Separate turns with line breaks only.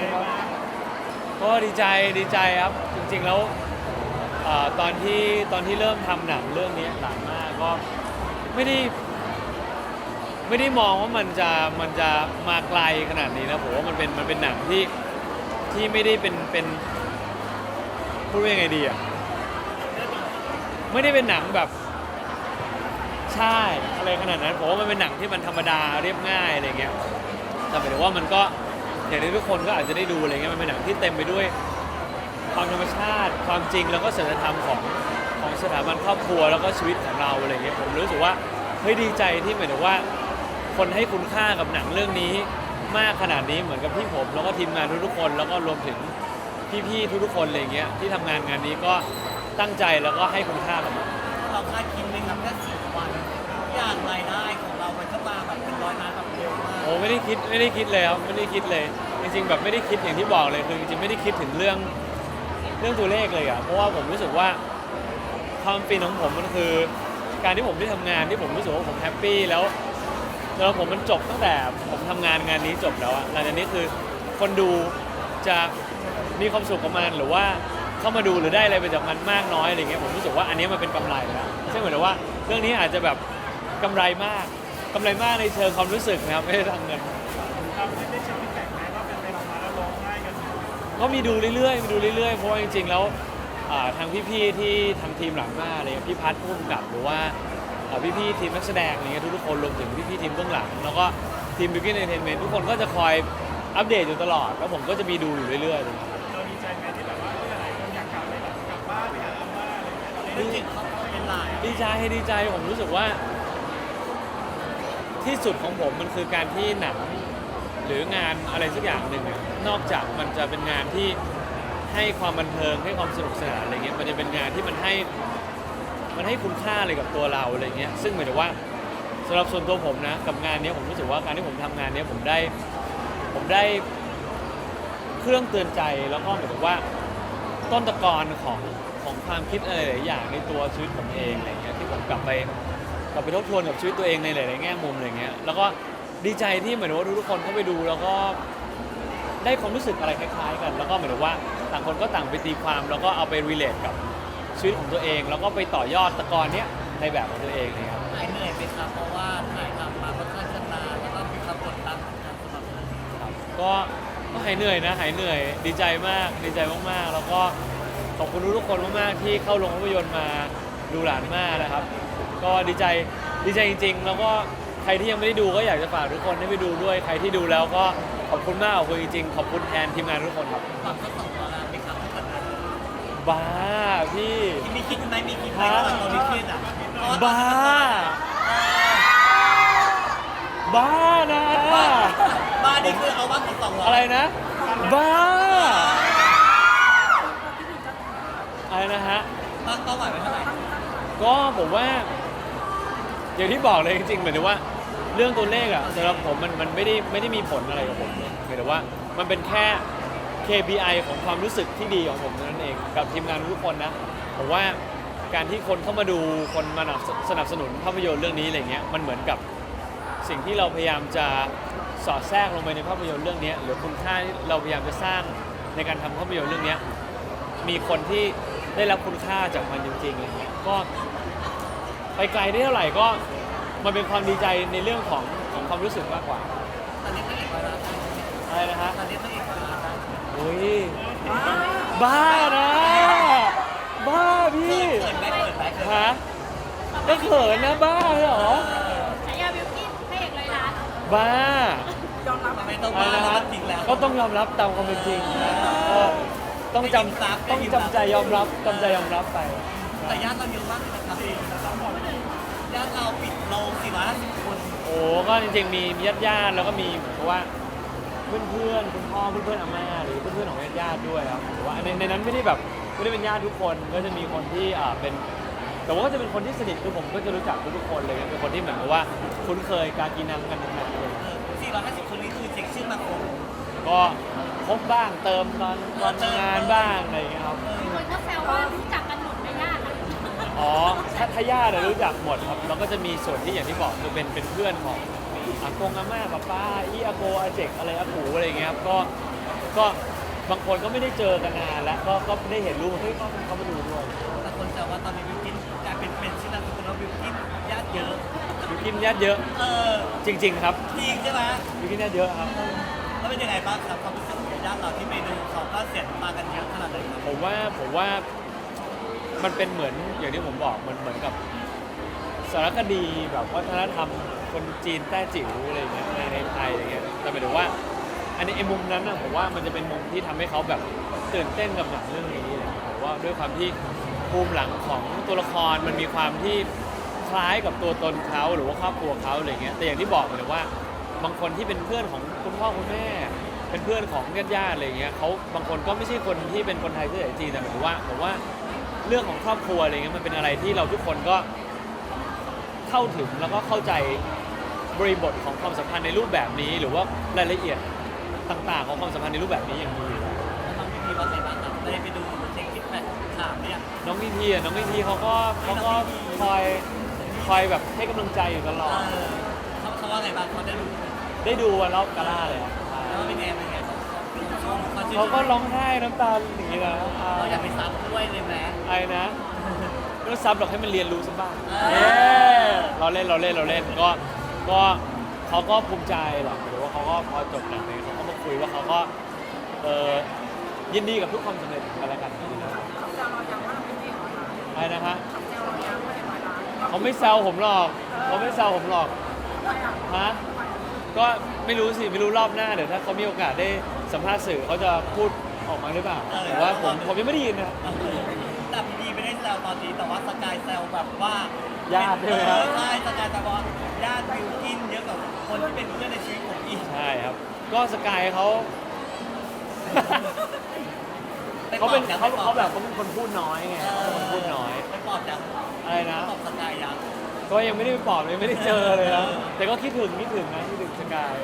ครับก็ดีใจดีใจครับ จริงๆแล้วเอ่อตอนที่ตอนที่เริ่มทำหนังเรื่องนี้หลังมากก็ไม่ได้ ไม่ได้มองว่ามันจะมันจะมาไกลขนาดนี้นะผมว่ามันเป็นมันเป็นหนังที่ที่ไม่ได้เป็นเป็นพูดว่ายังไงดีอะไม่ได้เป็นหนังแบบ ใช่อะไรขนาดนั้นผมว่ามันเป็นหนังที่มันธรรมดาเรียบง่ายอะไรเงี้ยแต่หมายถึงว่ามันก็ อย่างที่ทุกคนก็อาจจะได้ดูอะไรเงี้ยมันเป็นหนังที่เต็มไปด้วย ความธรรมชาติ ความจริงแล้วก็ศีลธรรมของของสถาบันครอบครัวแล้วก็ชีวิตของเราอะไรเงี้ยผมรู้สึกว่าเฮ้ยดีใจที่เหมายถึงว่า คนให้คุณค่ากับหนังเรื่องนี้มากขนาดนี้เหมือนกับที่ผม แล้วก็ทีมงานทุกๆคน แล้วก็รวมถึงพี่ๆทุกๆคนอะไรเงี้ยที่ทำงานงานนี้ก็ตั้งใจแล้วก็ให้คุณค่ากับมัน
คิดไม่ได้
คิดเลยครับไม่ได้คิดเลย จริงๆแบบไม่ได้คิดอย่างที่บอกเลยคือจริงๆไม่ได้คิดถึงเรื่องเรื่องตัวเลขเลยอะเพราะว่าผมรู้สึกว่าความฟินของผมมันคือ การที่ผมได้ทำงานที่ผมรู้สึกว่าผมแฮปปี้แล้วแล้วผมมันจบตั้งแต่ผมทำงานงานนี้จบแล้วอะหลังจากนี้คือคนดูจะมีความสุขกับมันหรือว่าเข้ามาดูหรือได้อะไรไปจากมันมากน้อยอะไรเงี้ยผมรู้สึกว่าอันนี้มันเป็นกำไรแล้วซึ่งเหมือนกับว่าเรื่องนี้อาจจะแบบกำไรมาก กำไรมากในเชิงความรู้สึกนะครับไม่ได้ทางเงินก็มีดูเรื่อยๆมีดูเรื่อยๆเพราะว่าจริงๆแล้วอ่าทางพี่ๆที่ทางทีมหลังมาอะไรเงี้ยพี่พัฒน์ผู้กำกับหรือว่าอ่าพี่ๆทีมนักแสดงอะไรเงี้ยทุกๆคนรวมถึงพี่ๆทีมเบื้องหลัง แล้วก็ทีมบิวกิ้นเอนเตอร์เทนเมนต์ทุกคนก็จะคอยอัปเดตอยู่ตลอด แล้วผมก็จะมีดูอยู่เรื่อยๆเลย
เราดีใจไหมที่แบบว่าเออหลายคนอยากกลับไปแบบกลับบ้านไปหาอาม่าอะไรอย่างเงี้ยเราได้
ธุรกิจเขาเป็นหลาย
ดีใจให้ดีใจผมรู้สึกว่า ที่สุดของผมมันคือการที่หนังหรืองานอะไรสักอย่างหนึ่งอะนอกจากมันจะเป็นงานที่ให้ความบันเทิงให้ความสนุกสนานอะไรเงี้ยมันจะเป็นงานที่มันให้มันให้คุณค่าอะไรกับตัวเราอะไรเงี้ยซึ่งหมายถึงว่าสำหรับส่วนตัวผมนะกับงานเนี้ยผมรู้สึกว่าการที่ผมทำงานเนี้ยผมได้ผมได้เครื่องเตือนใจแล้วก็หมายถึงว่า ต้นตะกอนของของความคิดอะไรหลายอย่างในตัวชีวิตผมเองอะไรเงี้ยที่ผมกลับไป ลับไปทบทวนกับชีวิตตัวเองในหลาย ๆ แง่มุมอะไรเงี้ยแล้วก็ดีใจที่เหมือนว่าทุกๆคนเข้าไปดูแล้วก็ได้ความรู้สึกอะไรคล้าย ๆ กัน แล้วก็เหมือนว่าต่างคนก็ต่างไปตีความ แล้วก็เอาไปรีเลทกับชีวิตของตัวเอง แล้วก็ไปต่อยอดตะกอนเนี้ยในแบบของตัวเองเลยครับ
หายเหนื่อยไหมครับเพราะว่าถ่ายทำมาค่อนข้างจะนานแล้วก็มีความกดดันเหมือนกันสำหรับเรื่องนี้
ครับก็ก็หายเหนื่อยนะหายเหนื่อย ดีใจมากดีใจมากๆ แล้วก็ขอบคุณทุกๆคนมากๆที่เข้าโรงภาพยนตร์มาดูหลานมากนะครับ ก็ดีใจดีใจจริง ๆ แล้วก็ใครที่ยังไม่ได้ดูก็อยากจะฝากทุกคนให้ไปดูด้วย ใครที่ดูแล้วก็ขอบคุณมากขอบคุณจริงๆขอบคุณแทนทีมงานทุกคนครับ
ความก็สองร้อยล้านไหมครับถ้าเกิดนั้น
บ้าพี่
มีคิดไหมมีคิดไหม
ฮะ
ว่าเราไม่คิดอะเพระว่
บ้า บ้านะ
บ้านี่คือเอาว่าของสองร้อย
อะไรนะ บ้าอะไรนะฮะ
ตั้งเป้าหมายไว้เท่าไหร่
ก็ผมว่า อย่างที่บอกเลยจริงๆหมายถึงว่าเรื่องตัวเลขอะสำหรับผมมันมันไม่ได้ไม่ได้มีผลอะไรกับผมเลยหมายถึงว่ามันเป็นแค่ KPI ของความรู้สึกที่ดีของผมเท่านั้นเองกับทีมงานทุกคนนะผมว่าการที่คนเข้ามาดูคนมาสนับสนุนภาพยนตร์เรื่องนี้อะไรเงี้ยมันเหมือนกับสิ่งที่เราพยายามจะสอดแทรกลงไปในภาพยนตร์เรื่องนี้หรือคุณค่าที่เราพยายามจะสร้างในการทำภาพยนตร์เรื่องนี้มีคนที่ได้รับคุณค่าจากมันจริงๆอะไรเงี้ยก็ ไปไกลได้เท่าไหร่ก็มันเป็นความดีใจในเรื่องของของความรู้สึกมากกว่า
ตอนนี้พระเอกร้อยล้านได้
อะไรนะฮะ
ตอนนี้พระเอกร้อยล้านได้
โอ้ยบ้านะบ้าพี่
เขินไหมเขินไหมเขินไหม
ฮะก็เขินนะบ้าเหรอ
ฉายาบิวกิ้นพระเอกร้อยล้าน
บ้า
ทำไมต้อง
อะไร
บ้า
นะ
แล้ว
ฮะ
จริงแล้ว
ก็ต้องยอมรับตามความเป็นจริงเออต้องจำต้องจำใจยอมรับจำใจยอมรับไป
แต่ญาติเราเยอะมากเลยนะครับ ญาติเราปิดโรง450คน
โอ้ก็จริงๆมีมีญาติญาติๆแล้วก็มีเพราะว่าเพื่อนเพื่อนๆคุณพ่อเพื่อนเพื่อนๆอาม่าหรือเพื่อนเพื่อนๆของญาติญาติๆด้วยครับหรือว่าในในนั้นไม่ได้แบบไม่ได้เป็นญาติทุกคนก็จะมีคนที่อ่าเป็น แต่ว่าก็จะเป็นคนที่สนิทคือผมก็จะรู้จักทุกๆคนเลยเป็นคนที่เหมือนกับว่าคุ้นเคยการกินน้ำกันทั้งนั้นเลย
เออ450 คนนี้คือเช็คชื่อมาครบ
ก็ครบบ้างเติมตอนตอนทำงานบ้างอะไรอย่างเงี้ยครับ
มีคนก็แซวว่า
อ๋อถ้าถ้าญาติอะรู้จักหมดครับแล้วก็จะมีส่วนที่อย่างที่บอกคือเป็นเป็นเพื่อนของอากงอาม่าป้าป้าอีอาโกอาเจกอะไรอากูอะไรอย่างเงี้ยครับก็ก็ก็บางคนก็ไม่ได้เจอกันนานแล้วก็ก็ได้เห็นรูปเฮ้ยเขาเขามาดูด้วย
แต่คนแซวว่าตอนนี้บิวกินกลายเป็นเป็นชื่อนามสกุลว่าบิวกินญาติเยอะ
บิวกินญาติเยอะ
เออ
จริง ๆ ครับ
จริงใช่ไหม
บิวกินญาติเยอะครับ
แล้วเป็นยังไงบ้างครับความรู้สึกของญาติเราที่ไปดูเขาก็เสียน้ำตากันเยอะขนาดไหนครับ
ผมว่าผมว่า มันเป็นเหมือนอย่างที่ผมบอกมันเหมือนกับสารคดีแบบวัฒนธรรมคนจีนแต้จิ๋วอะไรอย่างเงี้ยในในไทยอะไรเงี้ยแต่หมายถึงว่า อันนี้ไอ้มุมนั้นนะผมว่ามันจะเป็นมุมที่ทำให้เขาแบบตื่นเต้นกับหนังเรื่องนี้เลยผมว่าด้วยความที่ภูมิหลังของตัวละครมันมีความที่คล้ายกับตัวตนเขาหรือว่าครอบครัวเขาอะไรเงี้ยแต่อย่างที่บอกเหมือนว่า บางคนที่เป็นเพื่อนของคุณพ่อคุณแม่ เป็นเพื่อนของญาติญาติๆอะไรเงี้ยเขาบางคนก็ไม่ใช่คนที่เป็นคนไทยเชื้อสายจีนแต่หมายถึงว่าผมว่า เรื่องของครอบครัวอะไรเงี้ยมันเป็นอะไรที่เราทุกคนก็เข้าถึงแล้วก็เข้าใจบริบทของความสัมพันธ์ในรูปแบบนี้ หรือว่ารายละเอียดต่าง ๆ ของความสัมพันธ์ในรูปแบบนี้อย่างดีอยู่แล้ว
น้องพี่พีว่าไงบ้างครับได้ไปดูเช็คคิดแบทถามเนี่ย
น้องพีพีอะน้องพีพีเขาก็เขาก็คอยคอยแบบให้กำลังใจอยู่ตล
เอ
อด
อเขาเขาว่าไงบ้างเขาได้ดู
ได้ดูวันรอบกาล่าเลยครับ
แล้วเป็นไงเป็นไงเขาเขาชื่น
เขาก็ร้องไห้น้ำตาอย่างนี้นะ
เราอยากไปซับด้
นะไม่ต้องซับหรอกให้มันเรียนรู้สักบ้าง
เออ
เย้เราเล่นเราเล่นเราเล่นก็ก็เขาก็ภูมิใจหรอกหรือว่าเขาก็พอจบหนังนี้เขาก็มาคุยว่าเขาก็เออยินดีกับทุกความสำเร็จของกันและกันอะไรนะฮะเขาไม่แซวผมหรอกเขาไม่แซวผมหรอกฮะก็ไม่รู้สิไม่รู้รอบหน้าเดี๋ยวถ้าเขามีโอกาสได้สัมภาษณ์สื่อเขาจะพูดออกมาหรือเปล่าแต่ว่าผมผมยังไม่ได้ยินนะ
แต่พีพีไม่ได้แซวตอนนี้แต่ว่าสกายแซวแบบว่า
ญาติใช่ไหมครับ
เออใช่สกายแซวว่าญาติบิวกินเยอะกว่าคนที่เป็นเพื่อนในชีวิตผมอีก
ใช่ครับ ก็สกายเขา
ไป
เขาเป็น
ปลอบ
เขา
ยัง
เขาแบบเขาเป็นคนพูดน้อยไง
เออ
เขาเป็นคนพูดน้อย
ไปปลอบยัง
อะไรนะ
ปลอบสกายยัง
ก็ยังไม่ได้ไปปอบเลยไม่ได้เจอเลยนะ
เออ
แต่ก็คิดถึงคิดถึงนะคิดถึงสกาย